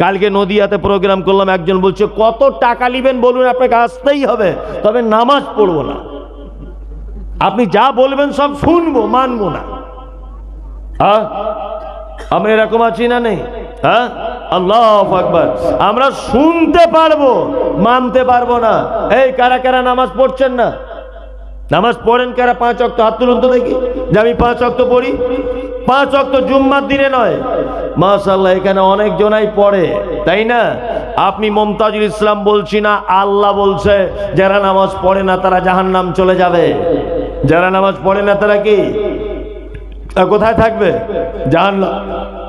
কালকে নদিয়াতে প্রোগ্রাম করলাম, একজন বলছে, কত টাকা নেবেন বলুন, আপনাকে আসতেই হবে, তবে নামাজ পড়ব না। আপনি যা বলবেন সব শুনব, মানবো না। হ্যাঁ? আমরা এরকম আছি না নেই? হ্যাঁ? আল্লাহ আকবার। আমরা শুনতে পারব, মানতে পারব না। এই, কারা কারা নামাজ পড়ছেন না? নামাজ পড়েন কারা? পাঁচ অক্ত হাত তুলুন তো দেখি। যে আমি পাঁচ অক্ত পড়ি, পাঁচ অক্ত জুম্মার দিনে নয়। মাশাল্লাহ এখানে অনেক জনাই পড়ে, তাই না? আপনি মমতাজুল ইসলাম বলছি না, আল্লাহ বলছে, যারা নামাজ পড়ে না তারা জাহান্নাম চলে যাবে। যারা নামাজ পড়ে না তারা কি? কোথায় থাকবে? জাহান্নাম।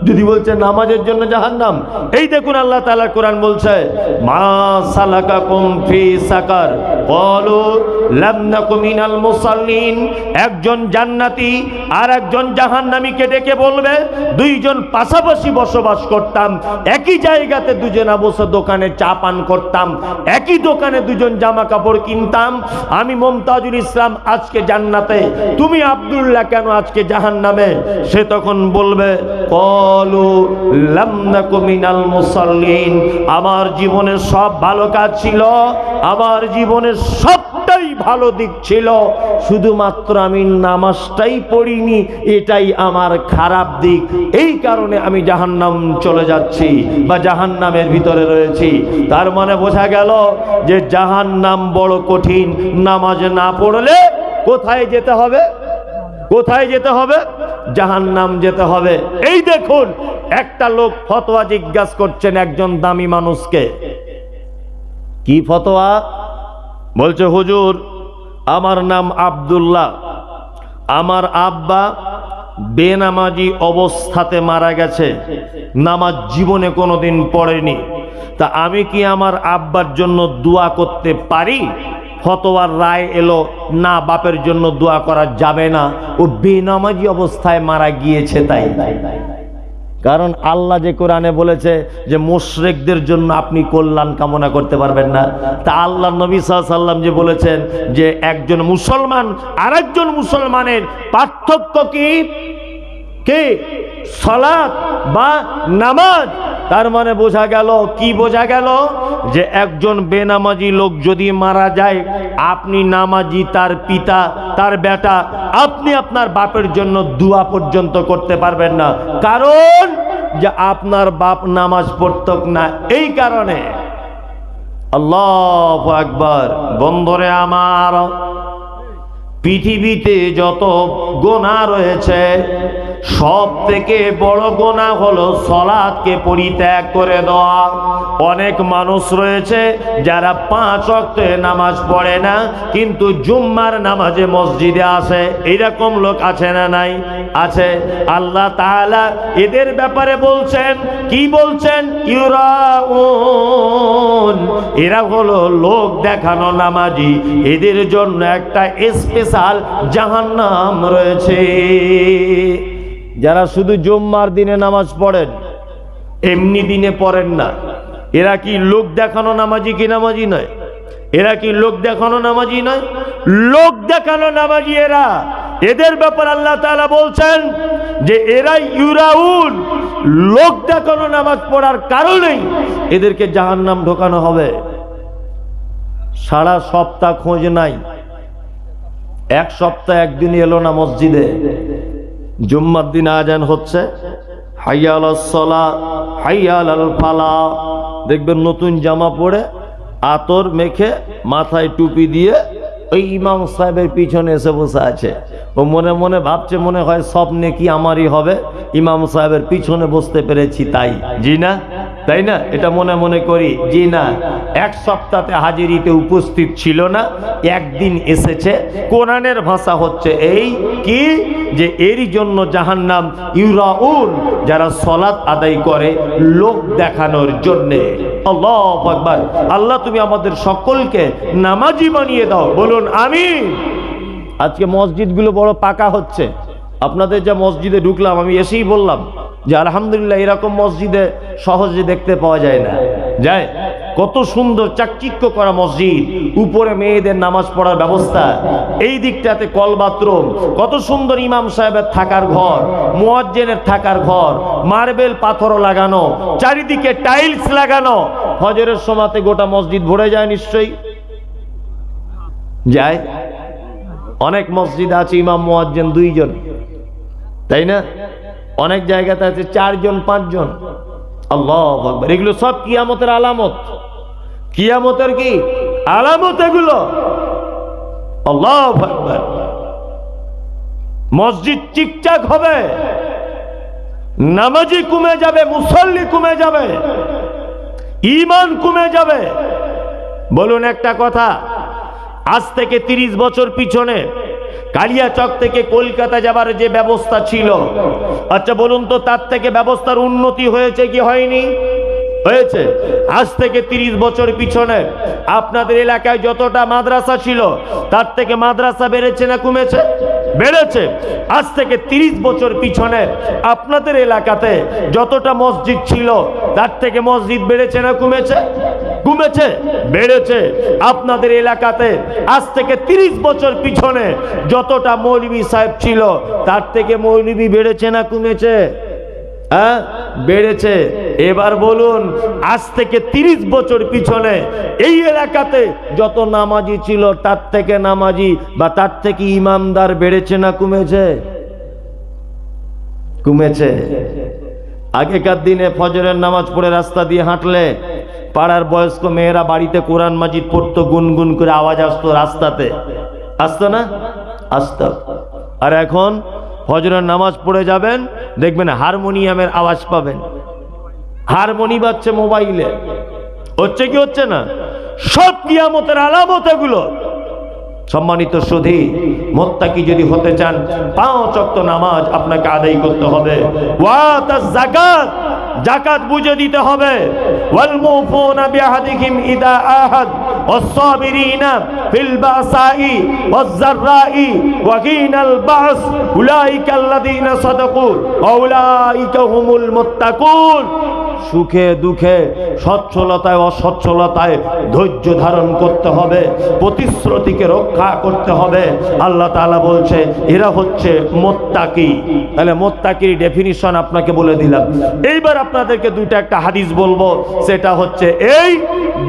যদি বলছে নামাজের জন্য জাহান্নাম, এই দেখুন আল্লাহ তাআলা কোরআন বলছে, মা সালাকাকুম ফি সাকার। ক্বালু লাম মিনাল মুসাল্লিন। একজন জান্নাতি আর একজন জাহান্নামীকে ডেকে বলবে, দুইজন পাশাপাশি বসবাস করতাম, একই জায়গাতে দুজনা বসে দোকানে চা পান করতাম, একই দোকানে দুজন জামা কাপড় কিনতাম। আমি মমতাজুল ইসলাম আজকে জান্নাতে, তুমি আব্দুল্লাহ কেন আজকে জাহান্নামে সে তখন বলবে, কলু লাম নাকু মিনাল আমার জীবনের সব ভালো কাজ ছিল, আমার জীবনের সবটাই ভালো দিক ছিল, শুধুমাত্র আমি নামাজটাই পড়িনি, এটাই আমার খারাপ দিক, এই কারণে আমি জাহান্নাম চলে যাচ্ছি বা জাহান্নামের ভিতরে রয়েছি। তার মানে বোঝা গেল যে জাহান্নাম বড় কঠিন, নামাজ না পড়লে কোথায় যেতে হবে? কোথায় যেতে হবে? জাহান্নাম যেতে হবে। এই দেখুন, একটা লোক ফতোয়া জিজ্ঞাসা করছেন একজন দামি মানুষকে। কি ফতোয়া? বলছে, হুজুর, আমার নাম আব্দুল্লাহ। আমার আব্বা বেনামাজি অবস্থাতে মারা গেছে। নামাজ জীবনে কোনোদিন পড়েনি। তা আমি কি আমার আব্বার জন্য দোয়া করতে পারি? ফতোয়ার রায় এলো, না বাপের জন্য দোয়া করা যাবে না। ও বেনামাজি অবস্থায় মারা গিয়েছে তাই। কারণ আল্লাহ যে কোরআনে বলেছে যে, মুশরিকদের জন্য আপনি কল্যাণ কামনা করতে পারবেন না। তা আল্লাহ নবী সাল্লাম যে বলেছেন যে, একজন মুসলমান আরেকজন মুসলমানের পার্থক্য কি? কে? সলাৎ বা নামাজ? তার মানে বোঝা গেল, কি বোঝা গেল? যে একজন বেনামাজি লোক যদি মারা যায়, আপনি নামাজি, তার পিতা, তার বেটা, আপনি আপনার বাপের জন্য দুয়া পর্যন্ত করতে পারবেন না। কারণ, যে আপনার বাপ নামাজ পড়ত না, এই কারণে। আল্লাহ একবার বন্ধরে আমার, পৃথিবীতে যত গোনা রয়েছে সব থেকে বড় গোনা হলো সলাদকে পরিত্যাগ করে দেওয়া। অনেক মানুষ রয়েছে যারা পাঁচ অক্টে নামাজ পড়ে না, কিন্তু জুম্মার নামাজে মসজিদে আসে। এইরকম লোক আছে না নাই? আছে। আল্লাহ তাআলা এদের ব্যাপারে বলছেন, কি বলছেন? ইউরাউন। এরা হলো লোক দেখানো নামাজি। এদের জন্য একটা স্পেশাল জাহান্নাম রয়েছে। যারা শুধু জুম্মার দিনে নামাজ পড়েন, এমনি দিনে পড়েন না। এরা কি লোক দেখানো নামাজি কি নামাজি নয়? এরা কি লোক দেখানো নামাজি নয়? লোক দেখানো নামাজি এরা। এদের ব্যাপার আল্লাহ তাআলা বলছেন যে এরা ইউরাউন। লোক দেখানো নামাজ পড়ার কারণেই এদেরকে জাহান্নাম ঢোকানো হবে। সারা সপ্তাহ খোঁজ নাই। এক সপ্তাহ একদিন এলো না মসজিদে। জুম্মার দিন আজান হচ্ছে। হাইয়াল সলা হাইয়াল ফালা দেখবেন নতুন জামা পরে আতর মেখে মাথায় টুপি দিয়ে ওই ইমাম সাহেবের পিছনে এসে বসে আছে। ও মনে মনে ভাবছে, মনে হয় স্বপ্নে কি আমারই হবে? ইমাম সাহেবের পিছনে বসতে পেরেছি তাই। জি না? তাই না? এটা মনে মনে করি জি না, এক সপ্তাহে হাজিরিতে উপস্থিত ছিল না, একদিন এসেছে। কোরআনের ভাষা হচ্ছে এই কি? যে এরই জন্য জাহান নাম ইউরাউন, যারা সলাৎ আদায় করে লোক দেখানোর জন্যে। আল্লাহ আল্লাহ, তুমি আমাদের সকলকে নামাজি বানিয়ে দাও। বলুন আমি আজকে মসজিদগুলো বড় পাকা হচ্ছে। আপনাদের যা মসজিদে ঢুকলাম, আমি এসেই বললাম যে আলহামদুলিল্লাহ এরকম মসজিদে সহজে দেখতে পাওয়া যায় না। যায়? কত সুন্দর চাকচিক্য করা মসজিদ। উপরে মেয়েদের নামাজ পড়ার ব্যবস্থা। এই দিকটাতে কল বাথরুম। কত সুন্দর ইমাম সাহেবের থাকার ঘর, মোয়াজ্জেনের থাকার ঘর, মার্বেল পাথরও লাগানো, চারিদিকে টাইলস লাগানো। হজরের সময়তে গোটা মসজিদ ভরে যায় নিশ্চয়ই। যায়? অনেক মসজিদ আছে, ইমাম, মোয়াজ্জেন দুইজন। তাই না? অনেক জায়গাতে আছে চারজন, পাঁচজন। আল্লাহ আকবার। এগুলো সব কিয়ামতের আলামত। কিয়ামতের কি? আলামত এগুলো। আল্লাহ আকবার। মসজিদ চিকচাক হবে। নামাজি কমে যাবে, মুসল্লি কমে যাবে। ইমান কমে যাবে। বলুন একটা কথা। আজ থেকে তিরিশ বছর পিছনে কালিয়াচক থেকে কলকাতা যাবার যে ব্যবস্থা ছিল। আচ্ছা বলুন তো, তার থেকে ব্যবস্থার উন্নতি হয়েছে কি হয়নি? হয়েছে। আজ থেকে তিরিশ বছর পিছনে আপনাদের এলাকায় যতটা মাদ্রাসা ছিল, তার থেকে মাদ্রাসা বেড়েছে না কমেছে? বেড়েছে। আজ থেকে তিরিশ বছর পিছনে আপনাদের এলাকাতে যতটা মসজিদ ছিল, তার থেকে মসজিদ বেড়েছে না কমেছে? কমেছে? বেড়েছে। আপনাদের এলাকাতে আজ থেকে তিরিশ বছর পিছনে যতটা মৌলবী সাহেব ছিল, তার থেকে মৌলবী বেড়েছে না কমেছে? হ্যাঁ? বেড়েছে। এবার বলুন, আজ থেকে তিরিশ বছর পিছনে এই এলাকাতে যত নামাজি ছিল, তার থেকে নামাজি বা তার থেকে ইমামদার বেড়েছে না কমেছে? কমেছে। আগেকার দিনে ফজরের নামাজ পড়ে রাস্তা দিয়ে হাঁটলে পাড়ার বয়স্ক মেয়েরা বাড়িতে কোরআন মাজিদ পড়তো, গুনগুন করে আওয়াজ আসতো রাস্তাতে। আসতো না? আসতো। আর এখন ফজরের নামাজ পড়ে যাবেন, দেখবেন হারমোনিয়ামের আওয়াজ পাবেন। হারমোনি বাজছে মোবাইলে। হচ্ছে কি হচ্ছে না? সব কিয়ামতের আলামত এগুলো। সম্মানিত সুধী, মোত্তাকি যদি হতে চান, পাঁচ অক্ত নামাজ আপনাকে আদায় করতে হবে। ওয়াতাজ জাকাত জাকাত বুঝে দিতে হবে ওয়াল মুফুনা বিআহদিহিম ইদা আহাদ والصابرين في البأساء والضراء وحين البعث أولئك الذين صدقوا وأولئك هم المتقون সুখে দুঃখে, সচ্ছলতায় অসচ্ছলতায় ধৈর্য ধারণ করতে হবে, প্রতিশ্রুতিকে রক্ষা করতে হবে। আল্লাহ তাআলা বলছে, এরা হচ্ছে মোত্তাকি। তাহলে মোত্তাকির ডেফিনিশন আপনাকে বলে দিলাম। এইবার আপনাদেরকে দুইটা একটা হাদিস বলব, সেটা হচ্ছে এই,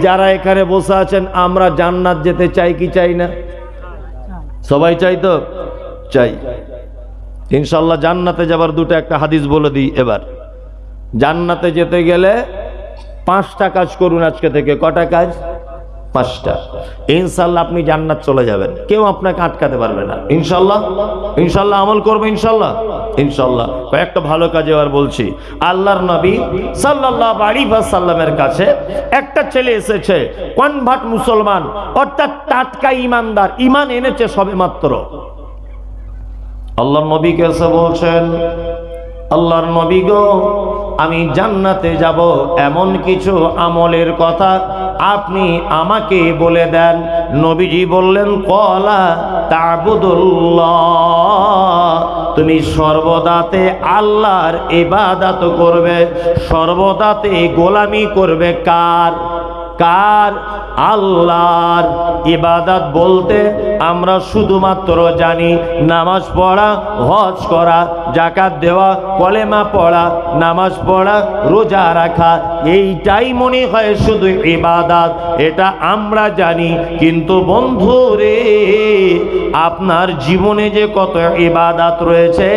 যারা এখানে বসে আছেন, আমরা জান্নাত যেতে চাই কি চাই না? সবাই চাই তো? চাই। ইনশাল্লাহ জান্নাতে যাবার দুটো একটা হাদিস বলে দিই এবার। জান্নাতে যেতে গেলে পাঁচটা কাজ করুন আজকে থেকে। কটা কাজ? পাঁচটা। ইনশাল্লাহ আপনি জান্নাত চলে যাবেন। কেউ আপনাকে আটকাতে পারবে না। ইনশাল্লাহ? ইনশাল্লাহ আমল করবে ইনশাল্লাহ? ইনশাল্লাহ। কয়েকটা ভালো কাজ এবার বলছি, আল্লাহর নবী সাল্লাল্লাহু আলাইহি সাল্লামের কাছে একটা ছেলে এসেছে কনভার্ট মুসলমান। অর্থাৎ টাটকা ইমানদার। ইমান এনেছে সবে মাত্র। আল্লাহর নবীকে এসে বলছেন, আল্লাহর নবী গো আমি জান্নাতে যাব, এমন কিছু আমলের কথা আপনি আমাকে বলে দেন। নবীজি বললেন, কলা তাবুদুল্লাহ। তুমি সর্বদাতে আল্লাহর এবাদাত করবে, সর্বদাতে গোলামি করবে কার? কার আল্লাহর ইবাদত বলতে আমরা শুধুমাত্র জানি নামাজ পড়া, হজ করা জাকাত দেওয়া, কলেমা পড়া, নামাজ পড়া, রোজা রাখা, এইটাই মনে হয় শুধু ইবাদত। এটা আমরা জানি, কিন্তু বন্ধু রে আপনার জীবনে যে কত ইবাদাত রয়েছে,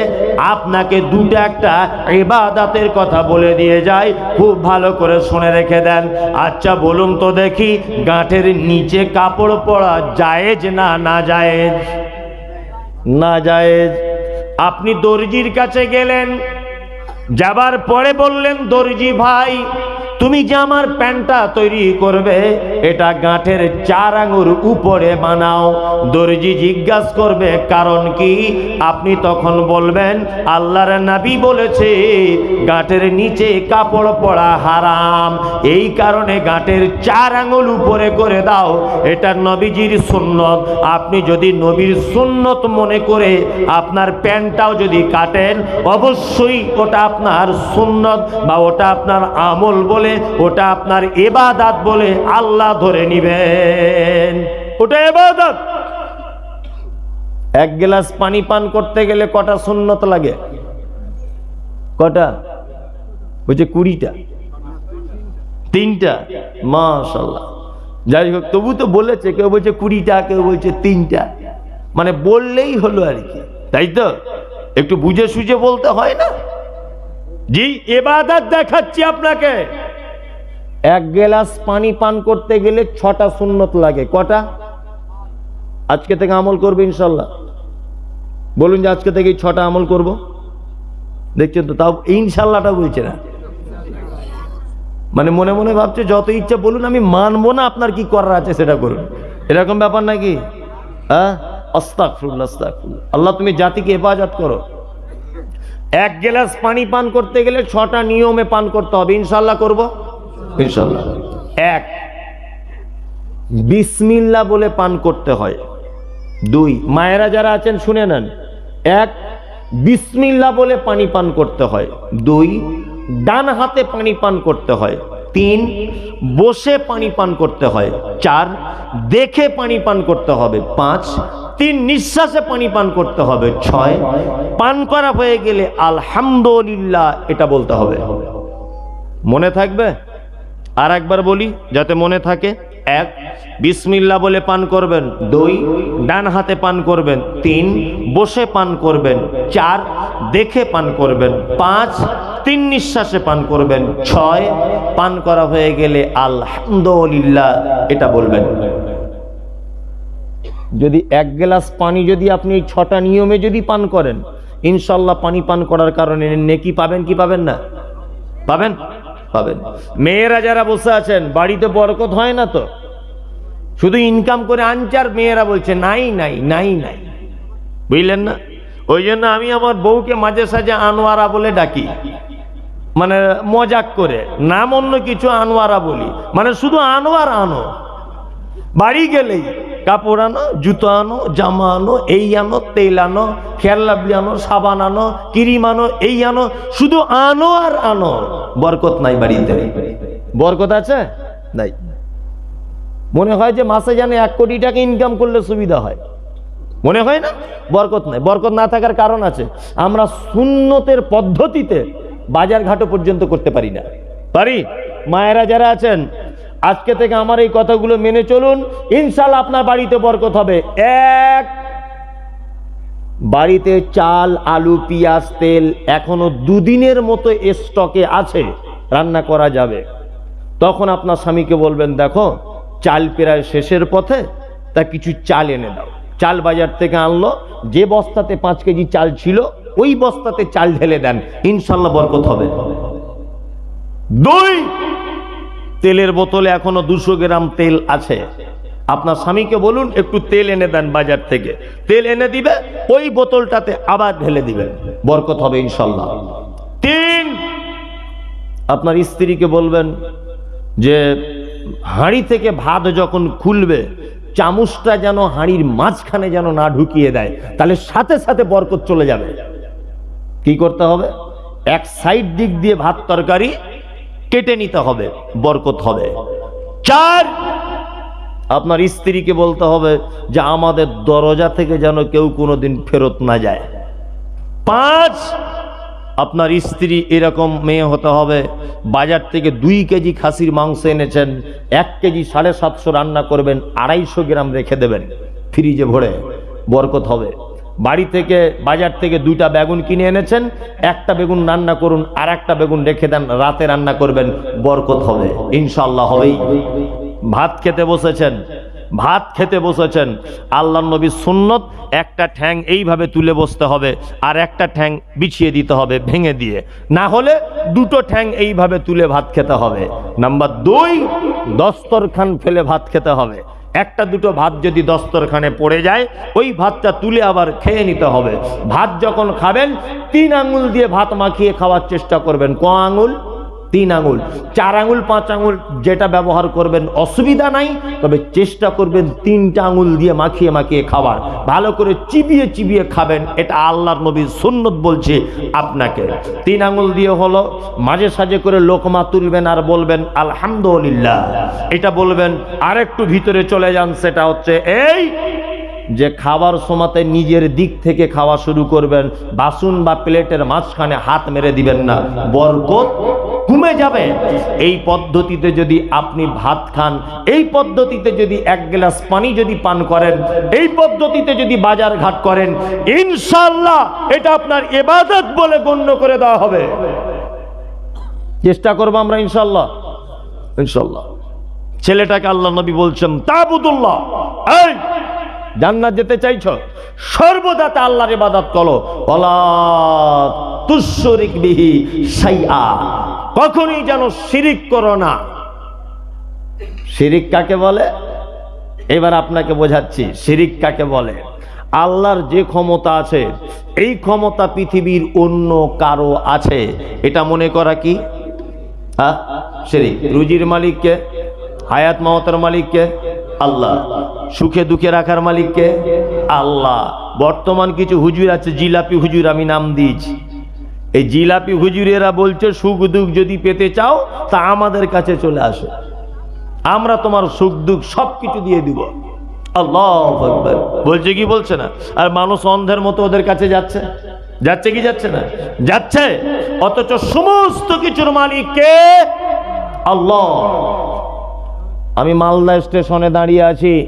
আপনাকে দুটো একটা ইবাদাতের কথা বলে দিয়ে যায়। খুব ভালো করে শুনে রেখে দেন। আচ্ছা বলুন তো দেখি, গাঁটের নিচে কাপড় পরা জায়েজ না না জায়েজ না জায়েজ আপনি দর্জির কাছে গেলেন, যাবার পরে বললেন, দর্জি ভাই তুমি যে আমার প্যান্টটা তৈরি করবে, এটা গাঁঠের চার আঙুর উপরে বানাও। দর্জি জিজ্ঞাসা করবে, কারণ কি? আপনি তখন বলবেন, আল্লাহর নাবি বলেছে গাঁটের নিচে কাপড় পরা হারাম। এই কারণে গাঁটের চার আঙুল উপরে করে দাও। এটা নবীজির সুন্নত। আপনি যদি নবীর সুন্নত মনে করে আপনার প্যান্টটাও যদি কাটেন, অবশ্যই ওটা আপনার সুন্নত বা ওটা আপনার আমল বলে ওটা আপনার এবাদাত বলে আল্লাহ ধরে নিবেন। ওটা এবাদাত। এক গ্লাস পানি পান করতে গেলে কটা সুন্নত লাগে? কটা? বলছে কুড়িটা। তিনটা? মাশাল্লাহ যাই হোক, তবু তো বলেছে, কেউ বলছে কুড়িটা, কেউ বলছে তিনটা। মানে বললেই হলো আর কি। তাই তো? একটু বুঝে সুঝে বলতে হয় না? জি, এবাদাত দেখাচ্ছি আপনাকে। এক গ্লাস পানি পান করতে গেলে ছটা সুন্নত লাগে। কটা? আজকে থেকে আমল করবে ইনশাল্লাহ। বলুন যে আজকে থেকে ছটা আমল করব। দেখছেন তো, তাও ইনশাল্লাহটা বলছে না। মানে মনে মনে ভাবছে, যত ইচ্ছা বলুন, আমি মানবো না, আপনার কি করার আছে সেটা করুন। এরকম ব্যাপার নাকি? হ্যাঁ? আস্তাকফিরুল্লাহ আল্লাহ, তুমি জাতিকে হেফাজত করো। এক গ্লাস পানি পান করতে গেলে ছটা নিয়মে পান করতে হবে। ইনশাল্লাহ করব। ইনশাল্লাহ এক বিসমিল্লা বলে পান করতে হয়। দুই, মায়েরা যারা আছেন, শুনে নেন। এক বিসমিল্লা বলে পানি পান করতে হয়। দুই, ডান হাতে পানি পান করতে হয়। তিন, বসে পানি পান করতে হয়। চার, দেখে পানি পান করতে হবে। পাঁচ, তিন, নিঃশ্বাসে পানি পান করতে হবে। ছয়, পান করা হয়ে গেলে আলহামদুলিল্লাহ, এটা বলতে হবে। মনে থাকবে? আর একবার বলি, যাতে মনে থাকে, এক, বিসমিল্লা বলে পান করবেন, দুই, ডান হাতে পান করবেন, তিন, বসে পান করবেন, চার, দেখে পান করবেন, পাঁচ, তিন নিঃশ্বাসে পান করবেন, ছয়, পান করা হয়ে গেলে আলহামদুলিল্লাহ, এটা বলবেন। যদি এক গ্লাস পানি যদি আপনি এই ছটা নিয়মে যদি পান করেন, ইনশাল্লাহ পানি পান করার কারণে নেকি পাবেন কি পাবেন না? পাবেন? পাবেন। মেয়েরা যারা বসে আছেন, বাড়িতে বরকত হয় না তো? শুধু ইনকাম করে আনচার মেয়েরা বলছে, নাই নাই নাই নাই। বুঝলেন না? ওই জন্য আমি আমার বউকে মাঝে সাঝে আনোয়ারা বলে ডাকি। মানে মজাক করে। নাম অন্য কিছু আনোয়ারা বলি। মানে শুধু আনোয়ার আনো। বাড়ি গেলেই কাপড় আনো, জুতো আনো, জামা আনো, এই আনো, তেল আনো খেয়াল লাভলি আনো, সাবান আনো, কিরিম আনো, এই আনো, শুধু আনো আর আনো, বরকত নাই বাড়িতে। বরকত আছে? নাই। মনে হয় যে মাসে যেন এক কোটি টাকা ইনকাম করলে সুবিধা হয়। মনে হয় না? বরকত নাই। বরকত না থাকার কারণ আছে। আমরা সুন্নতের পদ্ধতিতে বাজার ঘাটও পর্যন্ত করতে পারি না। পারি? মায়েরা যারা আছেন আজকে থেকে আমার এই কথাগুলো মেনে চলুন। ইনশাল্লাহ আপনার বাড়িতে বরকত হবে। এক, বাড়িতে চাল, আলু, পেঁয়াজ, তেল এখনও দুদিনের মতো স্টকে আছে, রান্না করা যাবে। তখন আপনার স্বামীকে বলবেন, দেখো, চাল প্রায় শেষের পথে, তা কিছু চাল এনে দাও। চাল বাজার থেকে আনলো, যে বস্তাতে পাঁচ কেজি চাল ছিল, ওই বস্তাতে চাল ঢেলে দেন। ইনশাল্লাহ বরকত হবে। দুই তেলের বোতলে এখনও দুশো গ্রাম তেল আছে। আপনার স্বামীকে বলুন, একটু তেল এনে দেন বাজার থেকে। তেল এনে দিবে, ওই বোতলটাতে আবার ঢেলে দিবেন। বরকত হবে ইনশাল্লাহ তিন, আপনার স্ত্রীকে বলবেন যে, হাঁড়ি থেকে ভাত যখন খুলবে, চামচটা যেন হাঁড়ির মাঝখানে যেন না ঢুকিয়ে দেয়, তাহলে সাথে সাথে বরকত চলে যাবে। কি করতে হবে? এক সাইড দিক দিয়ে ভাত তরকারি কেটে নিতে হবে, বরকত হবে। চার, আপনার স্ত্রীকে বলতে হবে যে আমাদের দরজা থেকে যেন কেউ কোনোদিন ফেরত না যায়। পাঁচ, আপনার স্ত্রী এরকম মেয়ে হতে হবে, বাজার থেকে দুই কেজি খাসির মাংস এনেছেন, এক কেজি সাড়ে সাতশো রান্না করবেন, আড়াইশো গ্রাম রেখে দেবেন, ফ্রিজে ভরে, বরকত হবে। বাড়ি থেকে, বাজার থেকে দুইটা বেগুন কিনে এনেছেন, একটা বেগুন রান্না করুন আর একটা বেগুন রেখে দেন, রাতে রান্না করবেন, বরকত হবে ইনশাল্লাহ হবেই। ভাত খেতে বসেছেন, ভাত খেতে বসেছেন আল্লাহ নবী সুন্নত, একটা ঠ্যাং এইভাবে তুলে বসতে হবে, আর একটা ঠ্যাং বিছিয়ে দিতে হবে, ভেঙে দিয়ে। না হলে দুটো ঠ্যাং এইভাবে তুলে ভাত খেতে হবে। নাম্বার দুই, দস্তরখান ফেলে ভাত খেতে হবে। একটা দুটো ভাত যদি দস্তরখানে পড়ে যায়, ওই ভাতটা তুলে আবার খেয়ে নিতে হবে। ভাত যখন খাবেন, তিন আঙুল দিয়ে ভাত মাখিয়ে খাওয়ার চেষ্টা করবেন। ক আঙুল? তিন আঙুল, চার আঙুল, পাঁচ আঙুল যেটা ব্যবহার করবেন অসুবিধা নাই, তবে চেষ্টা করবেন তিনটা আঙুল দিয়ে মাখিয়ে মাখিয়ে খাবার ভালো করে চিবিয়ে চিবিয়ে খাবেন, এটা আল্লাহর নবীর সুন্নত বলছে আপনাকে। তিন আঙুল দিয়ে হলো, মাঝে সাঝে করে লোকমা তুলবেন আর বলবেন, আলহামদুলিল্লাহ। এটা বলবেন, আরেকটু ভিতরে চলে যান, সেটা হচ্ছে এই যে খাবার সময়তে নিজের দিক থেকে খাওয়া শুরু করবেন, বাসন বা প্লেটের মাঝখানে হাত মেরে দিবেন না, বরকত কমে যাবে। এই পদ্ধতিতে যদি আপনি ভাত খান, এই পদ্ধতিতে যদি এক গ্লাস পানি যদি পান করেন, এই পদ্ধতিতে যদি বাজার ঘাট করেন ইনশাল্লাহ এটা আপনার এবাদত বলে গণ্য করে দেওয়া হবে। চেষ্টা করব আমরা ইনশাল্লাহ ইনশাল্লাহ ছেলেটাকে আল্লাহ নবী বলছেন, তাবুদুল্লাহ, এই, জান্নাত যেতে চাইছো? সর্বদা তা আল্লাহর ইবাদত করো। ওয়ালা তুশরিক বিহি শাইআ। কখনই যেন শিরিক করো না। শিরিক কাকে বলে? এবার আপনাকে বোঝাচ্ছি, শিরিক কাকে বলে? আল্লাহর যে ক্ষমতা আছে, এই ক্ষমতা পৃথিবীর অন্য কারও আছে। এটা মনে করা কি? হ্যাঁ? শিরিক। রুজির মালিককে, হায়াত মাওতার মালিককে, আল্লাহ। সুখে দুঃখে রাখার মালিককে, আল্লাহ। বর্তমান কিছু হুজুর আছে, জিলাপি হুজুর আমি নাম দিয়েছি। এই জিলাপি হুজুরেরা বলছে, সুখ দুঃখ যদি পেতে চাও, তা আমাদের কাছে চলে আসে। আমরা তোমার সুখ দুঃখ সব কিছু দিয়ে দিব। আল্লাহ। বলছে কি বলছে না? আর মানুষ অন্ধের মতো ওদের কাছে যাচ্ছে। যাচ্ছে কি যাচ্ছে না? যাচ্ছে। অথচ সমস্ত কিছুর মালিক কে? আল্লাহ। আমি মালদা স্টেশনে দাঁড়িয়ে আছি।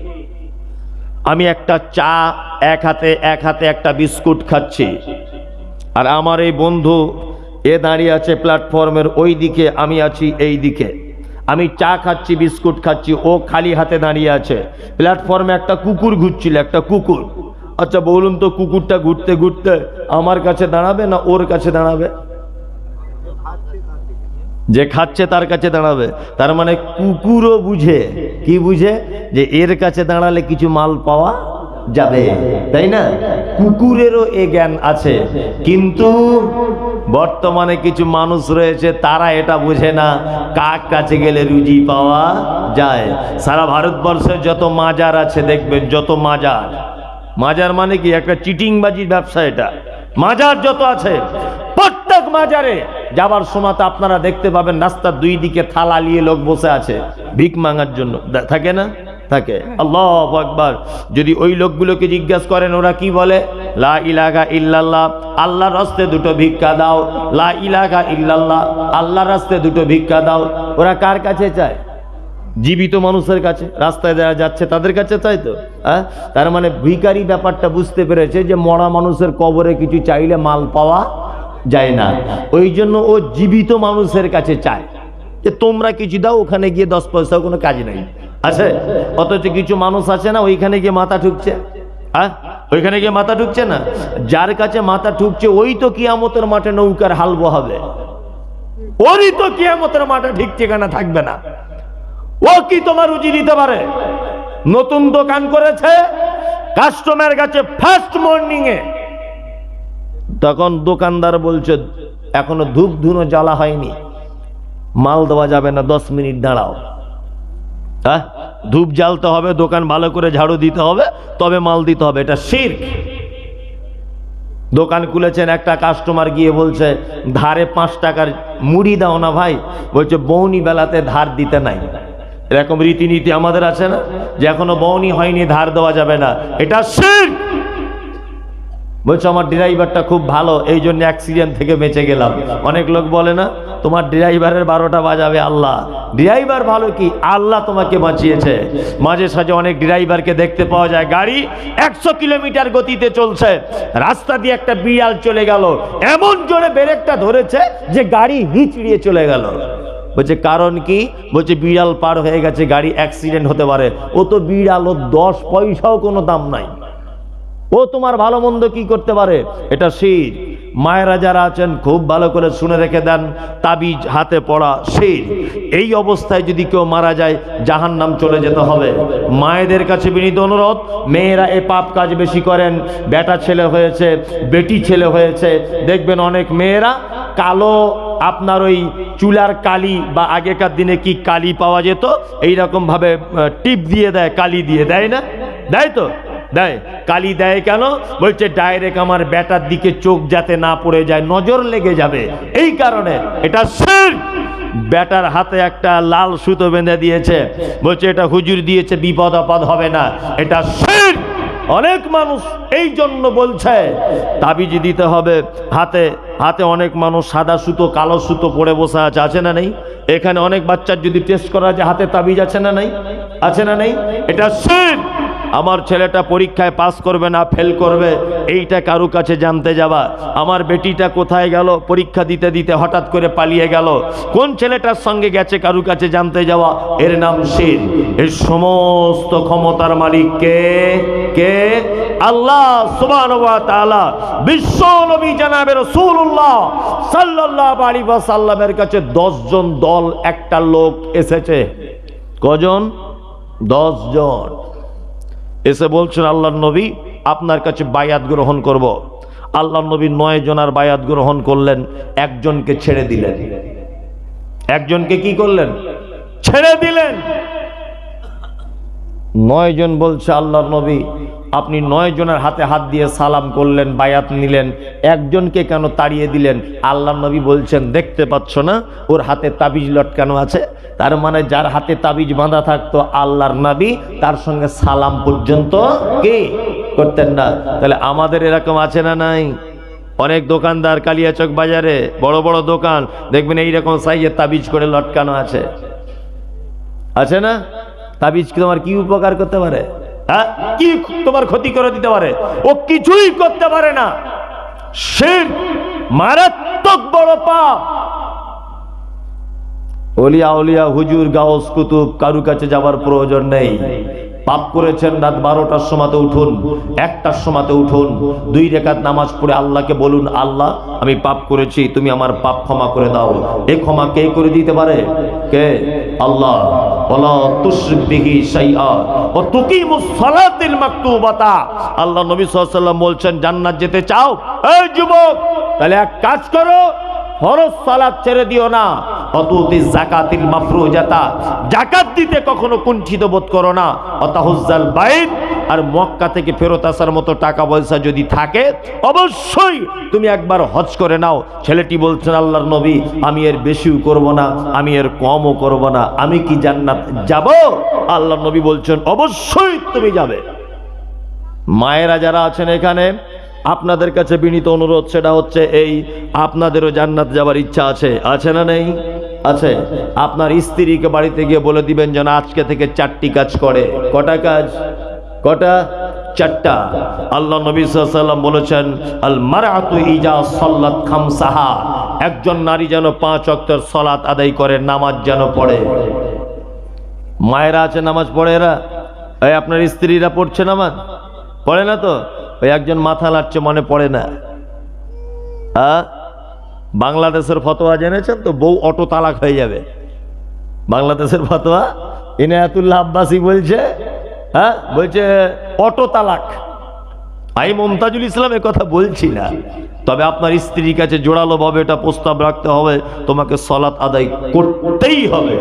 আমি একটা চা এক হাতে এক হাতে একটা বিস্কুট খাচ্ছি। আর আমার এই বন্ধু এ দাঁড়িয়ে আছে প্ল্যাটফর্মের ওই দিকে, আমি আছি এই দিকে। আমি চা খাচ্ছি, বিস্কুট খাচ্ছি, ও খালি হাতে দাঁড়িয়ে আছে। প্ল্যাটফর্মে একটা কুকুর ঘুরছিল, একটা কুকুর। আচ্ছা বলুন তো কুকুরটা ঘুরতে ঘুরতে আমার কাছে দাঁড়াবে না ওর কাছে দাঁড়াবে? যে খাচ্ছে তার কাছে দাঁড়াবে। তার মানে কুকুরও বুঝে। কি বুঝে? যে এর কাছে দাঁড়ালে কিছু মাল পাওয়া যাবে। তাই না? কুকুরেরও এ জ্ঞান আছে। কিন্তু বর্তমানে কিছু মানুষ রয়েছে, তারা এটা বুঝে না। কাক কাছে গেলে রুজি পাওয়া যায়? সারা ভারতবর্ষে যত মাজার আছে, দেখবেন যত মাজার। মাজার মানে কি? একটা চিটিংবাজির ব্যবসা এটা। মাজার যত আছে, প্রত্যেক মাজারে যাবার সময় তো আপনারা দেখতে পাবেন, রাস্তার দুই দিকে থালা নিয়ে লোক বসে আছে, ভিক মাঙার জন্য। থাকে না? থাকে। আল্লাহ আকবার। যদি ওই লোকগুলোকে জিজ্ঞেস করেন, ওরা কি বলে? লা ইলাহা ইল্লাল্লাহ, আল্লাহর রাস্তে দুটো ভিক্ষা দাও। লা ইলাহা ইল্লাল্লাহ, আল্লাহর রাস্তে দুটো ভিক্ষা দাও। ওরা কার কাছে চায়? জীবিত মানুষের কাছে, রাস্তায় দেওয়া যাচ্ছে তাদের কাছে চাই তো? হ্যাঁ? তার মানে ভিখারি ব্যাপারটা বুঝতে পেরেছে যে মরা মানুষের কবরে কিছু চাইলে মাল পাওয়া যায় না। ওই জন্য ও জীবিত মানুষের কাছে চায় যে তোমরা কিছু দাও, ওখানে গিয়ে দশ পয়সাও কোনো কাজ নেই। আছে? অথচ কিছু মানুষ আছে না, ওইখানে গিয়ে মাথা ঠুকছে। হ্যাঁ? ওইখানে গিয়ে মাথা ঠুকছে না? যার কাছে মাথা ঠুকছে, ওই তো কিয়ামতের মাঠে নৌকার হাল বহাবে ওরই তো কিয়ামতের মাঠে ঠিক ঠিকানা থাকবে না। ও কি তোমার রুজি দিতে পারে? নতুন দোকান করেছে কাস্টমার কাছে ফার্স্ট মর্নিং এ তখন দোকানদার বলছে, এখনও ধূপ ধুনো জ্বালা হয়নি। মাল দেওয়া যাবে না, দশ মিনিট দাঁড়াও। হ্যাঁ? ধূপ জ্বালতে হবে, দোকান ভালো করে ঝাড়ু দিতে হবে, তবে মাল দিতে হবে, এটা শির দোকান খুলেছেন একটা কাস্টমার গিয়ে বলছে, ধারে পাঁচ টাকার মুড়ি দাও না ভাই। বলছে, বৌনি বেলাতে ধার দিতে নাই। এরকম রীতিনীতি আমাদের আছে না? যে এখনও বৌনি হয়নি, ধার দেওয়া যাবে না। এটা শির বলছে, আমার ড্রাইভারটা খুব ভালো এই জন্য অ্যাক্সিডেন্ট থেকে বেঁচে গেলাম। অনেক লোক বলে না তোমার ড্রাইভারের বারোটা বাজাবে আল্লাহ। ড্রাইভার ভালো কি? আল্লাহ তোমাকে বাঁচিয়েছে। মাঝে সাঝে অনেক ড্রাইভারকে দেখতে পাওয়া যায়, গাড়ি একশো কিলোমিটার গতিতে চলছে। রাস্তা দিয়ে একটা বিড়াল চলে গেল। এমন জোরে ব্রেকটা ধরেছে যে গাড়ি হিচড়িয়ে চলে গেল। বলছে, কারণ কি? বলছে, বিড়াল পার হয়ে গেছে, গাড়ি অ্যাক্সিডেন্ট হতে পারে। ও তো বিড়াল ও দশ পয়সাও কোনো দাম নাই। ও তোমার ভালো মন্দ কি করতে পারে? এটা শির। মায়েরা যারা আছেন, খুব ভালো করে শুনে রেখে দেন, তাবিজ হাতে পড়া শির এই অবস্থায় যদি কেউ মারা যায় জাহান নাম চলে যেতে হবে। মায়েদের কাছে বিনীত অনুরোধ, মেয়েরা এ পাপ কাজ বেশি করেন, বেটা ছেলে হয়েছে, বেটি ছেলে হয়েছে, দেখবেন অনেক মেয়েরা কালো আপনার ওই চুলার কালি বা আগেকার দিনে কি কালি পাওয়া যেত? এইরকমভাবে টিপ দিয়ে দেয়, কালি দিয়ে, দেয় না? দেয় তো? দেয়। কালি দেয় কেন? বলছে ডাইরেক্ট আমার ব্যাটার দিকে চোখ যাতে না পড়ে যায়, নজর লেগে যাবে। এই কারণে এটা ব্যাটার হাতে একটা লাল সুতো বেঁধে দিয়েছে। বলছে, এটা হুজুর দিয়েছে, বিপদ আপদ হবে না। এটা অনেক মানুষ এই জন্য বলছে তাবিজ দিতে হবে, হাতে হাতে অনেক মানুষ সাদা সুতো, কালো সুতো পরে বসে আছে আছে না নেই? এখানে অনেক বাচ্চার যদি টেস্ট করা যায়, হাতে তাবিজ আছে না নেই? আছে না নেই? এটা শিরক আমার ছেলেটা পরীক্ষায় পাস করবে না ফেল করবে, এইটা কারু কাছে জানতে যাওয়া আমার বেটিটা কোথায় গেল, পরীক্ষা দিতে দিতে হঠাৎ করে পালিয়ে গেল। কোন ছেলেটার সঙ্গে গেছে কারু কাছে জানতে যাওয়া? এর নাম শির। এর সমস্ত ক্ষমতার মালিক কে? কে? আল্লাহ তাআলা বিশ্ব নবী জনাবে ওয়াসাল্লামের কাছে 10 জন দল, একটা লোক এসেছে। কজন? 10 জন এসে বলছেন আল্লাহ নবী, আপনার কাছে বায়াত গ্রহণ করব। আল্লাহ নবী নয় জনার বায়াত গ্রহণ করলেন, একজনকে ছেড়ে দিলেন। একজনকে কি করলেন? ছেড়ে দিলেন। নয় জন বলছে আল্লাহ নবী আপনি নয় জনের হাতে হাত দিয়ে সালাম করলেন, বায়াত নিলেন, একজনকে কেন তাড়িয়ে দিলেন? আল্লাহ নবী বলছেন, দেখতে পাচ্ছ না, ওর হাতে তাবিজ লটকানো আছে। তার মানে যার হাতে তাবিজ বাঁধা থাকতো আল্লাহর নবী, তার সঙ্গে সালাম পর্যন্ত কে করতেন না? তাহলে আমাদের এরকম আছে না নাই? অনেক দোকানদার কালিয়াচক বাজারে, বড় বড় দোকান, দেখবেন এইরকম সাইজের তাবিজ করে লটকানো আছে। আছে না? তাবিজ তোমার কি উপকার করতে পারে? হ্যাঁ? কি তোমার ক্ষতি করে দিতে পারে? ও কিছুই করতে পারে না। শির মারাত্মক বড় পাপ। অলিয়া অলিয়া, হুজুর, গাউস, কুতুব কারু কাছে যাবার প্রয়োজন নেই। পাপ করেছেন রাত বারোটার সময়তে উঠুন, একটার সময়তে উঠুন। দুই রেখাত নামাজ পড়ে আল্লাহকে বলুন, আল্লাহ, আমি পাপ করেছি, তুমি আমার পাপ ক্ষমা করে দাও। এ ক্ষমা কে করে দিতে পারে? কে? আল্লাহ। আল্লাহ নবী ওয়াসাল্লাম বলছেন জান্নাত যেতে চাও? এই যুবক তাহলে এক কাজ করো ফরজ সালাত ছেড়ে দিও না। অতুতি জাকাতিল মাফরুজাতা। জাকাত দিতে কখনো কুণ্ঠিত বোধ করো না। অতাহুজ্জাল বাইত। আর মক্কা থেকে ফেরত আসার মতো টাকা পয়সা যদি থাকে, অবশ্যই তুমি একবার হজ করে নাও। ছেলেটি বলছেন, আল্লাহর নবী, আমি এর বেশিও করব না, আমি এর কমও করব না। আমি কি জান্নাত যাব? আল্লাহর নবী বলছেন, অবশ্যই তুমি যাবে। মায়েরা যারা আছেন এখানে আপনাদের কাছে বিনীত অনুরোধ, সেটা হচ্ছে এই, আপনাদেরও জান্নাত যাবার ইচ্ছা আছে। আছে না নেই? আছে। আপনার স্ত্রীকে বাড়িতে গিয়ে বলে দিবেন যেন আজকে থেকে চারটি কাজ করে। কটা কাজ? কটা? চারটা। আল্লাহ নবী সাল্লাম বলেছেন আল মারাতু ইজা সল্লাত একজন নারী যেন পাঁচ অক্টের সলাত আদায় করে, নামাজ যেন পড়ে। মায়েরা আছে নামাজ পড়ে এরা? আপনার স্ত্রীরা পড়ছে নামাজ? পড়ে না তো? ওই একজন মাথা লাটছে মনে পড়ে না। হ্যাঁ? বাংলাদেশের ফতোয়া জেনেছেন তো? বউ অটো তালাক হয়ে যাবে। বাংলাদেশের ফতোয়া? ইনায়াতুল্লাহ আব্বাসি বলছে হ্যাঁ? বলছে, অটো তালাক। আমি মমতাজুল ইসলাম কথা বলছি না। তবে আপনার স্ত্রীর কাছে জোরালো ভাবে এটা প্রস্তাব রাখতে হবে। তোমাকে সলাৎ আদায় করতেই হবে।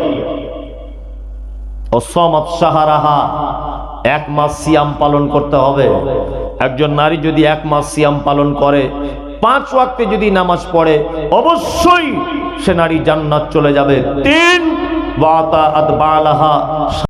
সাহারাহা, এক মাস সিয়াম পালন করতে হবে। একজন নারী যদি এক মাস সিয়াম পালন করে, পাঁচ ওয়াক্তে যদি নামাজ পড়ে, অবশ্যই সে নারী জান্নাত চলে যাবে। তিন বা আদবালাহা